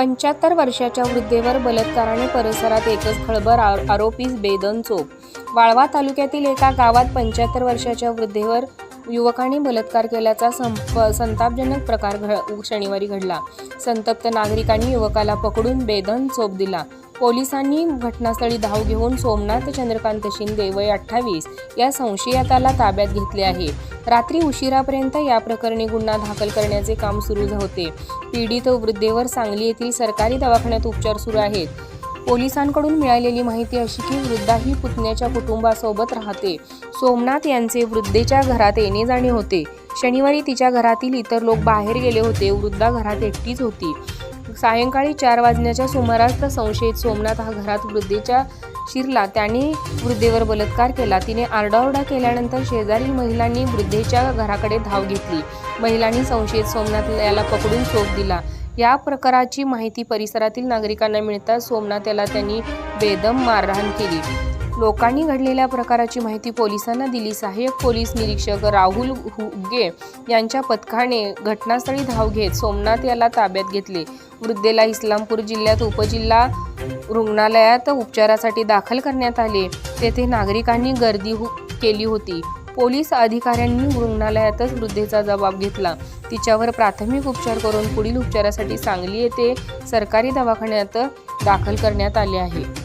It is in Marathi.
पंच्याहत्तर वर्षाच्या वृद्धेवर बलात्काराने परिसरात एकच खळबळ आरोपीस बेदन चोप. वाळवा तालुक्यातील एका गावात पंच्याहत्तर वर्षाच्या वृद्धेवर युवकाने बलात्कार केल्याचा संप संतापजनक प्रकार घ शनिवारी घडला. संतप्त नागरिकांनी युवकाला पकडून बेदन चोप दिला. पोलिसांनी घटनास्थळी धाव घेऊन सोमनाथ चंद्रकांत शिंदे वय अठ्ठावीस या संशयिताला ताब्यात घेतले आहे. रात्री उशिरापर्यंत या प्रकरणी गुन्हा दाखल करण्याचे काम सुरू होते. पीडित वृद्धेवर सांगली येथील सरकारी दवाखान्यात उपचार सुरू आहेत. पोलिसांकडून मिळालेली माहिती अशी की वृद्धा ही पुतण्याच्या कुटुंबासोबत राहते. सोमनाथ यांचे वृद्धेच्या घरात येणे जाणे होते. शनिवारी तिच्या घरातील इतर लोक बाहेर गेले होते. वृद्धा घरात एकटीच होती. सायंकाळी चार वाजण्याच्या सुमारास तर संशयित सोमनाथ हा घरात वृद्धेच्या शिरला. त्याने वृद्धेवर बलात्कार केला. तिने आरडाओरडा केल्यानंतर शेजारील महिलांनी वृद्धेच्या घराकडे धाव घेतली. महिलांनी संशयित सोमनाथ याला पकडून चोप दिला. या प्रकाराची माहिती परिसरातील नागरिकांना मिळताच सोमनाथ याला त्यांनी बेदम मारहाण केली. लोकांनी घडलेल्या प्रकाराची माहिती पोलिसांना दिली. सहाय्यक पोलीस निरीक्षक राहुल हुगे यांच्या पथकाने घटनास्थळी धाव घेत सोमनाथ याला ताब्यात घेतले. वृद्धेला इस्लामपूर जिल्ह्यात उपजिल्हा रुग्णालयात उपचारासाठी दाखल करण्यात आले. तेथे नागरिकांनी गर्दी हु- केली होती. पोलीस अधिकाऱ्यांनी रुग्णालयातच वृद्धेचा जबाब घेतला. तिच्यावर प्राथमिक उपचार करून पुढील उपचारासाठी सांगली येथे सरकारी दवाखान्यात दाखल करण्यात आले आहे.